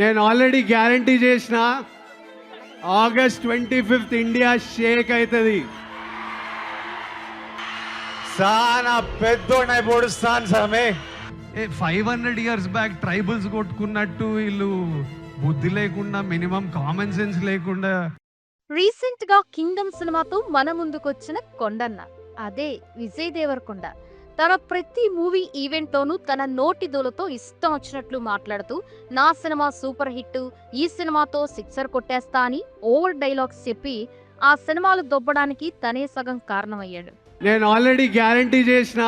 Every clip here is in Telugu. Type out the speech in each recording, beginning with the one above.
నేను ఆల్రెడీ గ్యారంటీ చేసిన August twenty fifth India shake అవుతుంది చాలా పెద్దోడినై పొడుస్తాను సామి. Five hundred years back tribals కొట్టుకున్నట్టు వీళ్ళు బుద్ధి లేకుండా మినిమం కామన్ సెన్స్ లేకుండా. రీసెంట్గా కింగ్డమ్ సినిమాతో మన ముందుకొచ్చిన కొండన్న అదే విజయ్ దేవరకొండ. తన ప్రతి మూవీ ఈవెంట్ లోనూ తన నోటి దూలతో ఇష్టం వచ్చినట్లు మాట్లాడుతూ నా సినిమా సూపర్ హిట్ ఈ సినిమాతో సిక్సర్ కొట్టేస్తా అని ఓవర్ డైలాగ్స్ చెప్పి ఆ సినిమాలు దొబ్బడానికి తనే సగం కారణమయ్యాడు. నేను ఆల్రెడీ గ్యారంటీ చేసిన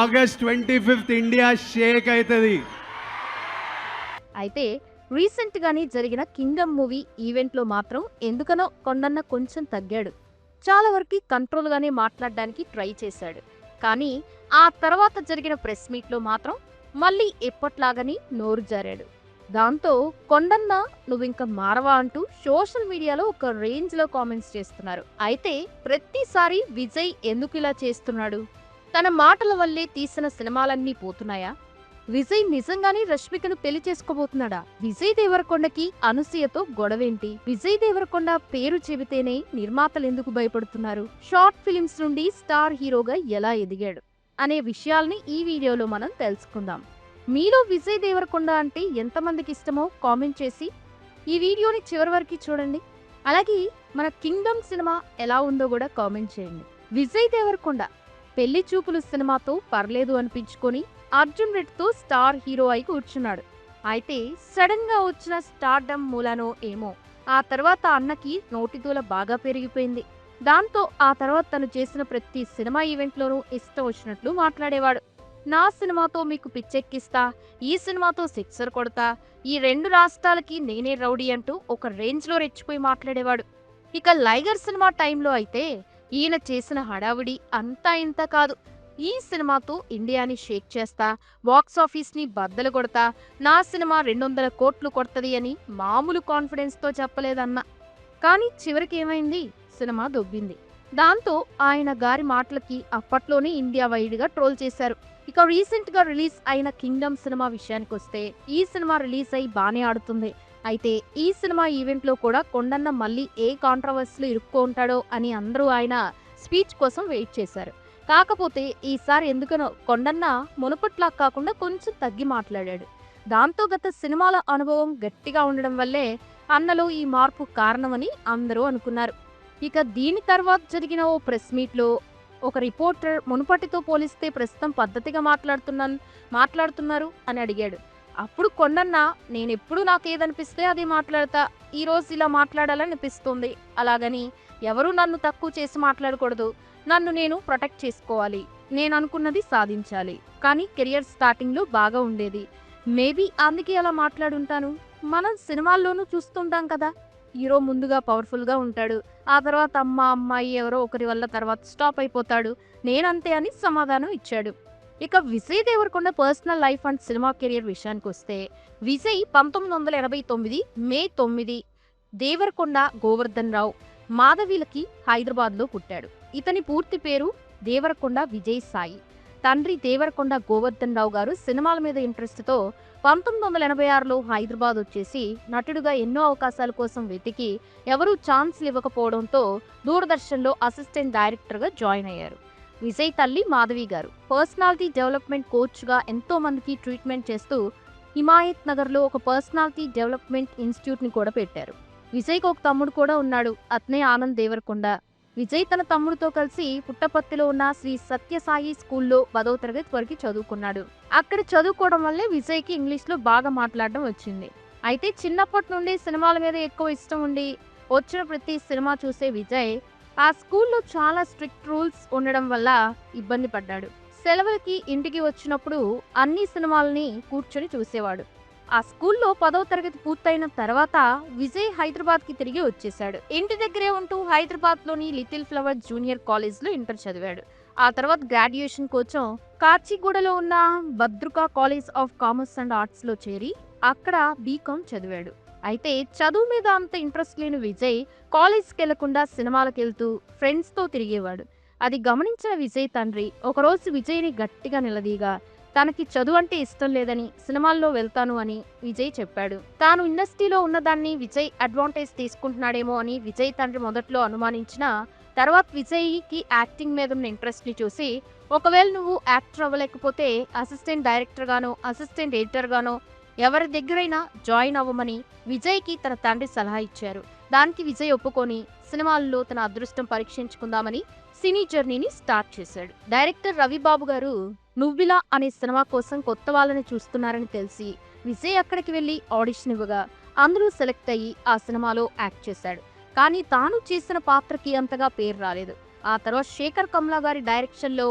August twenty fifth India shake అవుతుంది అయితే రీసెంట్ గానే జరిగిన కింగ్డమ్ మూవీ ఈవెంట్లో మాత్రం ఎందుకనో కొండన్న కొంచెం తగ్గాడు. చాలా వరకు కంట్రోల్ గానే మాట్లాడడానికి ట్రై చేశాడు. కానీ ఆ తర్వాత జరిగిన ప్రెస్ మీట్లో మాత్రం మళ్ళీ ఎప్పట్లాగని నోరు జారాడు. దాంతో కొండన్న నువ్వింక మారవా? అంటూ సోషల్ మీడియాలో ఒక రేంజ్లో కామెంట్స్ చేస్తున్నారు. అయితే ప్రతిసారి విజయ్ ఎందుకు ఇలా చేస్తున్నాడు? తన మాటల వల్లే తీసిన సినిమాలన్నీ పోతున్నాయా? విజయ్ నిజంగానే రష్మికను పెళ్ళి చేసుకోబోతున్నాడా? విజయ్ దేవరకొండకి అనుసూయతో గొడవేంటి? విజయ్ దేవరకొండ పేరు చెబితేనే నిర్మాతలు ఎందుకు భయపడుతున్నారు? షార్ట్ ఫిలిమ్స్ నుండి స్టార్ హీరోగా ఎలా ఎదిగాడు? అనే విషయాల్ని ఈ వీడియోలో మనం తెలుసుకుందాం. మీలో విజయ్ దేవరకొండ అంటే ఎంతమందికి ఇష్టమో కామెంట్ చేసి ఈ వీడియోని చివరి వరకు చూడండి. అలాగే మన కింగ్డమ్ సినిమా ఎలా ఉందో కూడా కామెంట్ చేయండి. విజయ్ దేవరకొండ పెళ్ళి చూపులు సినిమాతో పర్లేదు అనిపించుకొని అర్జున్ రెడ్డితో స్టార్ హీరో అయి కూర్చున్నాడు. అయితే సడన్గా వచ్చిన స్టార్డమ్ మూలనో ఏమో ఆ తర్వాత అన్నకి నోటిదూల బాగా పెరిగిపోయింది. దాంతో ఆ తర్వాత తను చేసిన ప్రతి సినిమా ఈవెంట్లోనూ ఇష్టం వచ్చినట్లు మాట్లాడేవాడు. నా సినిమాతో మీకు పిచ్చెక్కిస్తా ఈ సినిమాతో సిక్సర్ కొడతా ఈ రెండు రాష్ట్రాలకి నేనే రౌడీ అంటూ ఒక రేంజ్లో రెచ్చిపోయి మాట్లాడేవాడు. ఇక లైగర్ సినిమా టైంలో అయితే ఈయన చేసిన హడావిడి అంతా ఇంత కాదు. ఈ సినిమాతో ఇండియాని షేక్ చేస్తా బాక్స్ని బద్దలు కొడతా నా సినిమా రెండు వందల కోట్లు కొడుతుంది అని మామూలు కాన్ఫిడెన్స్తో చెప్పలేదన్న. కానీ చివరికి ఏమైంది? సినిమా దొబ్బింది. దాంతో ఆయన గారి మాటలకి అప్పట్లోనే ఇండియా వైడ్గా ట్రోల్ చేశారు. ఇక రీసెంట్గా రిలీజ్ అయిన కింగ్డమ్ సినిమా విషయానికి వస్తే ఈ సినిమా రిలీజ్ అయి బానే ఆడుతుంది. అయితే ఈ సినిమా ఈవెంట్లో కూడా కొండన్న మళ్ళీ ఏ కాంట్రవర్సీలో ఇరుక్కో ఉంటాడో అని అందరూ ఆయన స్పీచ్ కోసం వెయిట్ చేశారు. కాకపోతే ఈసారి ఎందుకనో కొండన్న మునుపట్లా కాకుండా కొంచెం తగ్గి మాట్లాడాడు. దాంతో గత సినిమాల అనుభవం గట్టిగా ఉండడం వల్లే అన్నలో ఈ మార్పు కారణమని అందరూ అనుకున్నారు. ఇక దీని తర్వాత జరిగిన ఓ ప్రెస్ మీట్లో ఒక రిపోర్టర్ మునుపటితో పోలిస్తే ప్రస్తుతం పద్ధతిగా మాట్లాడుతున్నాను మాట్లాడుతున్నారు అని అడిగాడు. అప్పుడు కొండన్న నేనెప్పుడు నాకు ఏదనిపిస్తే అది మాట్లాడతా. ఈ రోజు ఇలా మాట్లాడాలనిపిస్తుంది. అలాగని ఎవరు నన్ను తక్కువ చేసి మాట్లాడకూడదు. నన్ను నేను ప్రొటెక్ట్ చేసుకోవాలి. నేను అనుకున్నది సాధించాలి. కానీ కెరియర్ స్టార్టింగ్లో బాగా ఉండేది. మేబీ అందుకే అలా మాట్లాడుంటాను. మనం సినిమాల్లోనూ చూస్తుంటాం కదా! హీరో ముందుగా పవర్ఫుల్గా ఉంటాడు. ఆ తర్వాత అమ్మ అమ్మాయి ఎవరో ఒకరి వల్ల తర్వాత స్టాప్ అయిపోతాడు. నేనంతే అని సమాధానం ఇచ్చాడు. ఇక Vijay Deverakonda personal life and cinema career విషయానికి వస్తే విజయ్ పంతొమ్మిది వందల ఎనభై తొమ్మిది మే తొమ్మిది దేవరకొండ గోవర్ధన్ రావు. మాధవీలకి హైదరాబాద్లో పుట్టాడు. ఇతని పూర్తి పేరు దేవరకొండ విజయ్ సాయి. తండ్రి దేవరకొండ గోవర్ధన్ రావు గారు సినిమాల మీద ఇంట్రెస్ట్తో పంతొమ్మిది వందల ఎనభై ఆరులో హైదరాబాద్ వచ్చేసి నటుడుగా ఎన్నో అవకాశాల కోసం వెతికి ఎవరూ ఛాన్స్లు ఇవ్వకపోవడంతో దూరదర్శన్లో అసిస్టెంట్ డైరెక్టర్గా జాయిన్ అయ్యారు. విజయ్ తల్లి మాధవి గారు. పర్సనాలిటీ డెవలప్మెంట్ కోచ్గా ఎంతో మందికి ట్రీట్మెంట్ చేస్తూ హిమాయత్ నగర్లో ఒక పర్సనాలిటీ డెవలప్మెంట్ ఇన్స్టిట్యూట్ని కూడా పెట్టారు. విజయ్కి ఒక తమ్ముడు కూడా ఉన్నాడు అతనే ఆనంద్ దేవరకొండ. విజయ్ తన తమ్ముడితో కలిసి పుట్టపత్తిలో ఉన్న శ్రీ సత్యసాయి స్కూల్లో పదవ తరగతి వరకు చదువుకున్నాడు. అక్కడ చదువుకోవడం వల్లే విజయ్కి ఇంగ్లీష్లో బాగా మాట్లాడడం వచ్చింది. అయితే చిన్నప్పటి నుండి సినిమాల మీద ఎక్కువ ఇష్టం ఉండి వచ్చిన ప్రతి సినిమా చూసే విజయ్ ఆ స్కూల్లో చాలా స్ట్రిక్ట్ రూల్స్ ఉండడం వల్ల ఇబ్బంది పడ్డాడు. సెలవులకి ఇంటికి వచ్చినప్పుడు అన్ని సినిమాలని కూర్చొని చూసేవాడు. ఆ స్కూల్లో పదవ తరగతి పూర్తయిన తర్వాత విజయ్ హైదరాబాద్కి తిరిగి వచ్చేశాడు. ఇంటి దగ్గరే ఉంటూ హైదరాబాద్లోని లిటిల్ ఫ్లవర్ జూనియర్ కాలేజ్లో ఇంటర్ చదివాడు. ఆ తర్వాత గ్రాడ్యుయేషన్ కోసం కాచిగూడలో ఉన్న Bhadruka college of commerce and ఆర్ట్స్లో చేరి అక్కడ బీకామ్ చదివాడు. అయితే చదువు మీద అంత ఇంట్రెస్ట్ లేని విజయ్ కాలేజ్కి వెళ్ళకుండా సినిమాలకు వెళ్తూ ఫ్రెండ్స్తో తిరిగేవాడు. అది గమనించిన విజయ్ తండ్రి ఒకరోజు విజయ్ని గట్టిగా నిలదీగా తనకి చదువు అంటే ఇష్టం లేదని సినిమాల్లో వెళ్తాను అని విజయ్ చెప్పాడు. తాను ఇండస్ట్రీలో ఉన్నదాన్ని విజయ్ అడ్వాంటేజ్ తీసుకుంటున్నాడేమో అని విజయ్ తండ్రి మొదట్లో అనుమానించిన తర్వాత విజయ్కి యాక్టింగ్ మీద ఉన్న ఇంట్రెస్ట్ని చూసి ఒకవేళ నువ్వు యాక్టర్ అవ్వలేకపోతే అసిస్టెంట్ డైరెక్టర్గానో అసిస్టెంట్ ఎడిటర్గానో ఎవరి దగ్గరైనా జాయిన్ అవ్వమని విజయ్కి తన తండ్రి సలహా ఇచ్చారు. దానికి విజయ్ ఒప్పుకొని సినిమాల్లో తన అదృష్టం పరీక్షించుకుందామని సినీ జర్నీని స్టార్ట్ చేశాడు. డైరెక్టర్ రవిబాబు గారు నువ్విలా అనే సినిమా కోసం కొత్త వాళ్ళని చూస్తున్నారని తెలిసి విజయ్ అక్కడికి వెళ్ళి ఆడిషన్ ఇవ్వగా అందరూ సెలెక్ట్ అయ్యి ఆ సినిమాలో యాక్ట్ చేశాడు. కానీ తాను చేసిన పాత్రకి అంతగా పేరు రాలేదు. ఆ తర్వాత శేఖర్ కమ్లా గారి డైరెక్షన్లో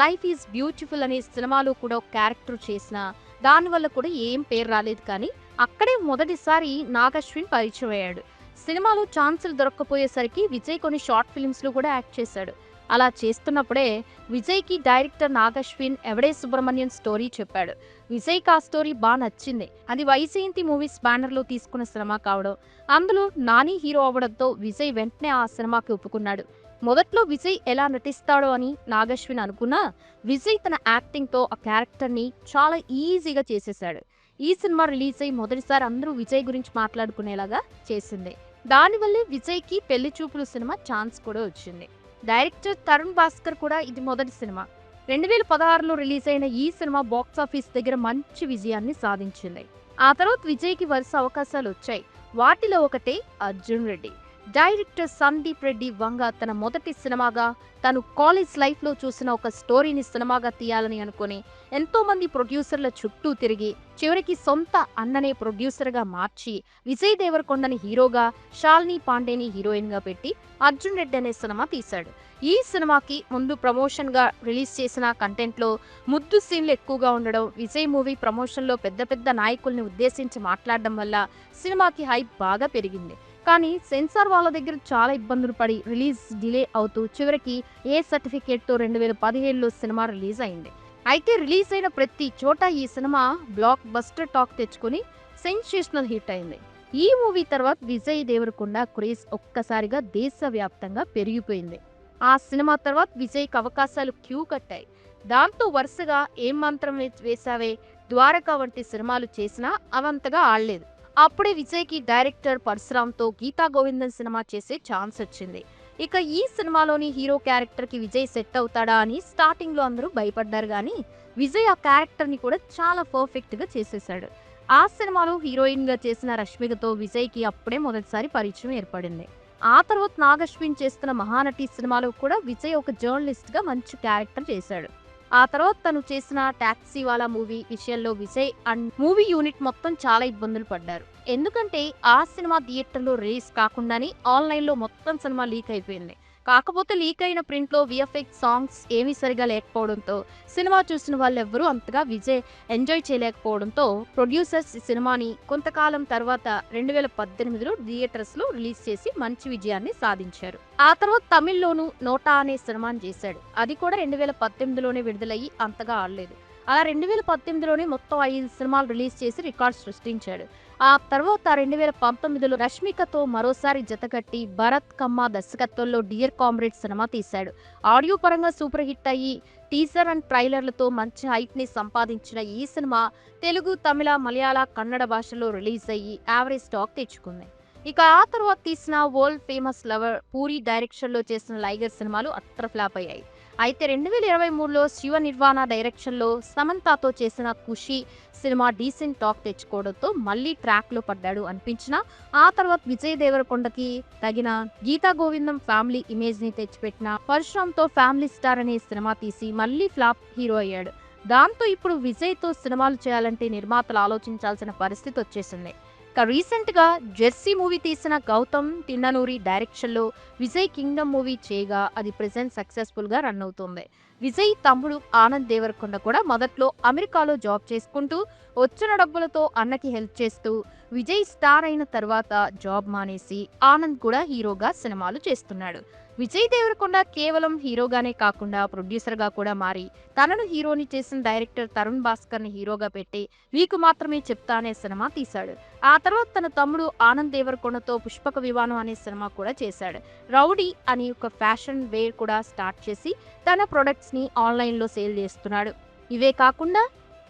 లైఫ్ ఈజ్ బ్యూటిఫుల్ అనే సినిమాలో కూడా ఒక క్యారెక్టర్ చేసిన దానివల్ల కూడా ఏం పేరు రాలేదు కానీ అక్కడే మొదటిసారి నాగశ్విన్ పరిచయం అయ్యాడు. సినిమాలో ఛాన్సులు దొరక్కపోయేసరికి విజయ్ కొన్ని షార్ట్ ఫిల్మ్స్లో కూడా యాక్ట్ చేశాడు. అలా చేస్తున్నప్పుడే విజయ్కి డైరెక్టర్ నాగశ్విన్ ఎవడే సుబ్రహ్మణ్యం స్టోరీ చెప్పాడు. విజయ్కి ఆ స్టోరీ బాగా నచ్చింది. అది వైజయంతి మూవీస్ బ్యానర్లో తీసుకున్న సినిమా కావడం. అందులో నాని హీరో అవ్వడంతో విజయ్ వెంటనే ఆ సినిమాకి ఒప్పుకున్నాడు. మొదట్లో విజయ్ ఎలా నటిస్తాడో అని నాగశ్విన్ అనుకున్నా విజయ్ తన యాక్టింగ్తో ఆ క్యారెక్టర్ని చాలా ఈజీగా చేసేశాడు. ఈ సినిమా రిలీజ్ అయ్యి మొదటిసారి అందరూ విజయ్ గురించి మాట్లాడుకునేలాగా చేసింది. దానివల్లే విజయ్కి పెళ్ళి చూపులు సినిమా ఛాన్స్ కూడా వచ్చింది. డైరెక్టర్ తరుణ్ భాస్కర్ కూడా ఇది మొదటి సినిమా. రెండు వేల పదహారులో రిలీజ్ అయిన ఈ సినిమా బాక్స్ ఆఫీస్ దగ్గర మంచి విజయాన్ని సాధించింది. ఆ తర్వాత విజయ్కి వరుస అవకాశాలు వచ్చాయి. వాటిలో ఒకటే అర్జున్ రెడ్డి. డైరెక్టర్ సందీప్ రెడ్డి వంగ తన మొదటి సినిమాగా తను కాలేజ్ లైఫ్లో చూసిన ఒక స్టోరీని సినిమాగా తీయాలని అనుకుని ఎంతో మంది ప్రొడ్యూసర్ల చుట్టూ తిరిగి చివరికి సొంత అన్ననే ప్రొడ్యూసర్గా మార్చి విజయ్ దేవరకొండని హీరోగా షాల్ని పాండేని హీరోయిన్గా పెట్టి అర్జున్ రెడ్డి అనే సినిమా తీశాడు. ఈ సినిమాకి ముందు ప్రమోషన్గా రిలీజ్ చేసిన కంటెంట్లో ముద్దు సీన్లు ఎక్కువగా ఉండడం విజయ్ మూవీ ప్రమోషన్లో పెద్ద పెద్ద నాయకుల్ని ఉద్దేశించి మాట్లాడడం వల్ల సినిమాకి హైప్ బాగా పెరిగింది. కానీ సెన్సార్ వాళ్ళ దగ్గర చాలా ఇబ్బందులు పడి రిలీజ్ డిలే అవుతూ చివరికి ఏ సర్టిఫికేట్తో రెండు వేల పదిహేడులో సినిమా రిలీజ్ అయింది. అయితే రిలీజ్ అయిన ప్రతి చోట ఈ సినిమా బ్లాక్ బస్టర్ టాక్ తెచ్చుకుని సెన్సేషనల్ హిట్ అయింది. ఈ మూవీ తర్వాత విజయ్ దేవరకొండ క్రేజ్ ఒక్కసారిగా దేశవ్యాప్తంగా పెరిగిపోయింది. ఆ సినిమా తర్వాత విజయ్కి అవకాశాలు క్యూ కట్టాయి. దాంతో వరుసగా ఏం మంత్రం వేసావే వేశావే? వంటి సినిమాలు చేసినా అవంతగా ఆడలేదు. అప్పుడే విజయ్కి డైరెక్టర్ పరశురామ్తో గీతా గోవిందన్ సినిమా చేసే ఛాన్స్ వచ్చింది. ఇక ఈ సినిమాలోని హీరో క్యారెక్టర్కి విజయ్ సెట్ అవుతాడా అని స్టార్టింగ్లో అందరూ భయపడ్డారు కానీ విజయ్ ఆ క్యారెక్టర్ని కూడా చాలా పర్ఫెక్ట్గా చేసేశాడు. ఆ సినిమాలో హీరోయిన్గా చేసిన రష్మికతో విజయ్కి అప్పుడే మొదటిసారి పరిచయం ఏర్పడింది. ఆ తర్వాత నాగశ్విన్ చేస్తున్న మహానటి సినిమాలో కూడా విజయ్ ఒక జర్నలిస్ట్గా మంచి క్యారెక్టర్ చేశాడు. ఆ తర్వాత తను చేసిన టాక్సీ వాలా మూవీ విషయంలో విజయ్ అండ్ మూవీ యూనిట్ మొత్తం చాలా ఇబ్బందులు పడ్డారు. ఎందుకంటే ఆ సినిమా థియేటర్లో రిలీజ్ కాకుండానే ఆన్లైన్లో మొత్తం సినిమా లీక్ అయిపోయింది. కాకపోతే లీక్ అయిన ప్రింట్లో విఎఫ్ఎక్స్ సాంగ్స్ ఏమీ సరిగా లేకపోవడంతో సినిమా చూసిన వాళ్ళు ఎవ్వరూ అంతగా విజయ్ ఎంజాయ్ చేయలేకపోవడంతో ప్రొడ్యూసర్స్ ఈ సినిమాని కొంతకాలం తర్వాత రెండు వేల పద్దెనిమిదిలో థియేటర్స్లో రిలీజ్ చేసి మంచి విజయాన్ని సాధించారు. ఆ తర్వాత తమిళ్ళోనూ నోటా అనే సినిమాని చేశాడు. అది కూడా రెండు వేల పద్దెనిమిదిలోనే విడుదలయ్యి అంతగా ఆడలేదు. అలా రెండు వేల పద్దెనిమిదిలోనే మొత్తం ఐదు సినిమాలు రిలీజ్ చేసి రికార్డ్ సృష్టించాడు. ఆ తర్వాత రెండు వేల పంతొమ్మిదిలో రష్మికతో మరోసారి జతకట్టి భరత్ కమ్మ దర్శకత్వంలో డియర్ కామ్రేడ్ సినిమా తీశాడు. ఆడియో పరంగా సూపర్ హిట్ అయ్యి టీజర్ అండ్ ట్రైలర్లతో మంచి హైట్ని సంపాదించిన ఈ సినిమా తెలుగు తమిళ మలయాళ కన్నడ భాషలో రిలీజ్ అయ్యి యావరేజ్ స్టాక్ తెచ్చుకుంది. ఇక ఆ తర్వాత తీసిన వరల్డ్ ఫేమస్ లవర్ పూరి డైరెక్షన్లో చేసిన లైగర్ సినిమాలు అత్ర ఫ్లాప్ అయ్యాయి. అయితే రెండు వేల ఇరవై మూడులో శివ నిర్వాణ డైరెక్షన్లో సమంతాతో చేసిన ఖుషి సినిమా డీసెంట్ టాక్ తెచ్చుకోవడంతో మళ్ళీ ట్రాక్లో పడ్డాడు అనిపించిన ఆ తర్వాత విజయ్ దేవరకొండకి తగిన గీతా గోవిందం ఫ్యామిలీ ఇమేజ్ని తెచ్చిపెట్టిన పరశురామ్తో ఫ్యామిలీ స్టార్ అనే సినిమా తీసి మళ్ళీ ఫ్లాప్ హీరో అయ్యాడు. దాంతో ఇప్పుడు విజయ్తో సినిమాలు చేయాలంటే నిర్మాతలు ఆలోచించాల్సిన పరిస్థితి వచ్చేసింది. ఇక రీసెంట్గా జెర్సీ మూవీ తీసిన గౌతమ్ తిన్ననూరి డైరెక్షన్లో విజయ్ కింగ్డమ్ మూవీ చేయగా అది ప్రెసెంట్ సక్సెస్ఫుల్గా రన్ అవుతుంది. విజయ్ తమ్ముడు ఆనంద్ దేవరకొండ కూడా మొదట్లో అమెరికాలో జాబ్ చేసుకుంటూ వచ్చిన డబ్బులతో అన్నకి హెల్ప్ చేస్తూ విజయ్ స్టార్ అయిన తర్వాత జాబ్ మానేసి ఆనంద్ కూడా హీరోగా సినిమాలు చేస్తున్నాడు. విజయ్ దేవరకొండ కేవలం హీరోగానే కాకుండా ప్రొడ్యూసర్గా కూడా మారి తనను హీరోని చేసిన డైరెక్టర్ తరుణ్ భాస్కర్ని హీరోగా పెట్టి వీకు మాత్రమే చెప్తా అనే సినిమా తీశాడు. ఆ తర్వాత తన తమ్ముడు ఆనంద్ దేవరకొండతో పుష్పక విమానం అనే సినిమా కూడా చేశాడు. రౌడీ అని ఒక ఫ్యాషన్ వేర్ కూడా స్టార్ట్ చేసి తన ప్రొడక్ట్స్ని ఆన్లైన్లో సేల్ చేస్తున్నాడు. ఇవే కాకుండా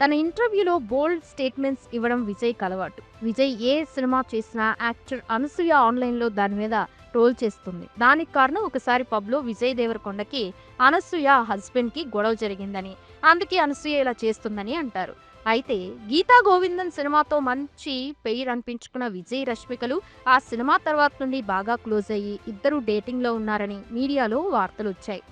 తన ఇంటర్వ్యూలో బోల్డ్ స్టేట్మెంట్స్ ఇవ్వడం విజయ్ అలవాటు. విజయ్ ఏ సినిమా చేసినా యాక్టర్ అనసూయ ఆన్లైన్లో దాని మీద ట్రోల్ చేస్తుంది. దానికి కారణం ఒకసారి పబ్లో విజయ్ దేవరకొండకి అనసూయ హస్బెండ్కి గొడవ జరిగిందని. అందుకే అనసూయ ఇలా చేస్తుందని అంటారు. అయితే గీతా గోవిందన్ సినిమాతో మంచి పెయిర్ అనిపించుకున్న విజయ్ రష్మికలు ఆ సినిమా తర్వాత నుండి బాగా క్లోజ్ అయ్యి ఇద్దరు డేటింగ్లో ఉన్నారని మీడియాలో వార్తలు వచ్చాయి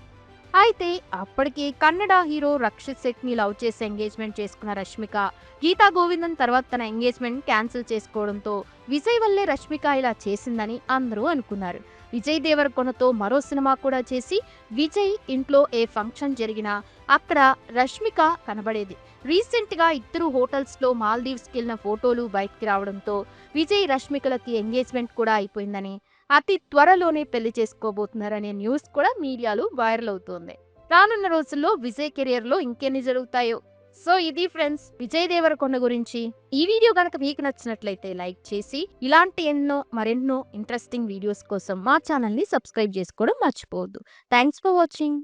అయితే అప్పటికి కన్నడ హీరో రక్షిత్ శెట్ని లవ్ చేసి ఎంగేజ్మెంట్ చేసుకున్న రష్మిక గీతా గోవిందన్ తర్వాత తన ఎంగేజ్మెంట్ క్యాన్సిల్ చేసుకోవడంతో విజయ్ వల్లే రష్మిక ఇలా చేసిందని అందరూ అనుకున్నారు. విజయ్ దేవరకొనతో మరో సినిమా కూడా చేసి విజయ్ ఇంట్లో ఏ ఫంక్షన్ జరిగినా అక్కడ రష్మిక కనబడేది. రీసెంట్గా ఇద్దరు హోటల్స్లో మాల్దీవ్స్కి వెళ్ళిన ఫోటోలు బయటికి రావడంతో విజయ్ రష్మికలకి ఎంగేజ్మెంట్ కూడా అయిపోయిందని అతి త్వరలోనే పెళ్ళి చేసుకోబోతున్నారనే న్యూస్ కూడా మీడియాలో వైరల్ అవుతోంది. రానున్న రోజుల్లో విజయ్ కెరియర్లో ఇంకెన్ని జరుగుతాయో సో ఇది ఫ్రెండ్స్ విజయ్ దేవరకొండ గురించి. ఈ వీడియో కనుక మీకు నచ్చినట్లయితే లైక్ చేసి ఇలాంటి ఎన్నో మరెన్నో ఇంట్రెస్టింగ్ వీడియోస్ కోసం మా ఛానల్ని సబ్స్క్రైబ్ చేసుకోవడం మర్చిపోవద్దు. Thanks for watching.